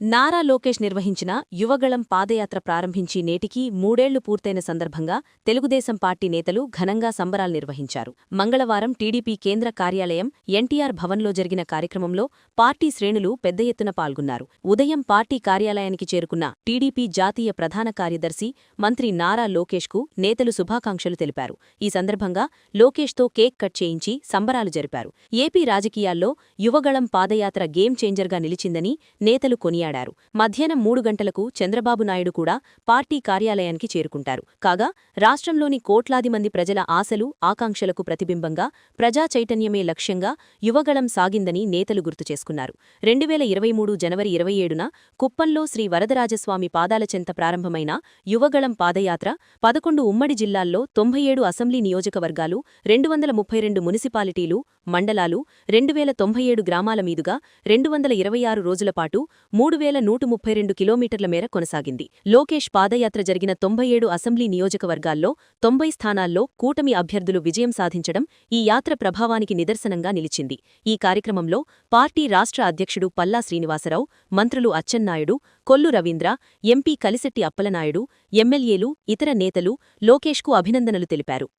నారా లోకేష్ నిర్వహించిన యువగళం పాదయాత్ర ప్రారంభించి నేటికి మూడేళ్ళు పూర్తయిన సందర్భంగా తెలుగుదేశం పార్టీ నేతలు ఘనంగా సంబరాలు నిర్వహించారు. మంగళవారం టీడీపీ కేంద్ర కార్యాలయం ఎన్టీఆర్ భవన్లో జరిగిన కార్యక్రమంలో పార్టీ శ్రేణులు పెద్ద ఎత్తున పాల్గొన్నారు. ఉదయం పార్టీ కార్యాలయానికి చేరుకున్న టీడీపీ జాతీయ ప్రధాన కార్యదర్శి మంత్రి నారా లోకేష్కు నేతలు శుభాకాంక్షలు తెలిపారు. ఈ సందర్భంగా లోకేష్తో కేక్ కట్ చేయించి సంబరాలు జరిపారు. ఏపీ రాజకీయాల్లో యువగళం పాదయాత్ర గేమ్ చేంజర్గా నిలిచిందని నేతలు కొనియాడారు. మాట్లాడారు. మధ్యాహ్నం మూడు గంటలకు చంద్రబాబు నాయుడు కూడా పార్టీ కార్యాలయానికి చేరుకుంటారు. కాగా రాష్ట్రంలోని కోట్లాది మంది ప్రజల ఆశలు ఆకాంక్షలకు ప్రతిబింబంగా ప్రజా చైతన్యమే లక్ష్యంగా యువగళం సాగిందని నేతలు గుర్తు చేసుకున్నారు. రెండువేల ఇరవై మూడు జనవరి ఇరవై ఏడున కుప్పంలో శ్రీ వరదరాజస్వామి పాదాల చెంత ప్రారంభమైన యువగళం పాదయాత్ర పదకొండు ఉమ్మడి జిల్లాల్లో తొంభై ఏడు అసెంబ్లీ నియోజకవర్గాలు రెండు వందల ముప్పై రెండు మున్సిపాలిటీలు మండలాలు రెండు వేల తొంభై ఏడు గ్రామాల మీదుగా రెండు వందల ఇరవై ఆరు రోజులపాటు మూడు వేల నూట ముప్పై రెండు కిలోమీటర్ల మేర కొనసాగింది. లోకేష్ పాదయాత్ర జరిగిన తొంభై ఏడు అసెంబ్లీ నియోజకవర్గాల్లో తొంభై స్థానాల్లో కూటమి అభ్యర్థులు విజయం సాధించడం ఈ యాత్ర ప్రభావానికి నిదర్శనంగా నిలిచింది. ఈ కార్యక్రమంలో పార్టీ రాష్ట్ర అధ్యక్షుడు పల్లా శ్రీనివాసరావు మంత్రులు అచ్చెన్నాయుడు కొల్లు రవీంద్ర ఎంపీ కలిశెట్టి అప్పలనాయుడు ఎమ్మెల్యేలు ఇతర నేతలు లోకేష్కు అభినందనలు తెలిపారు.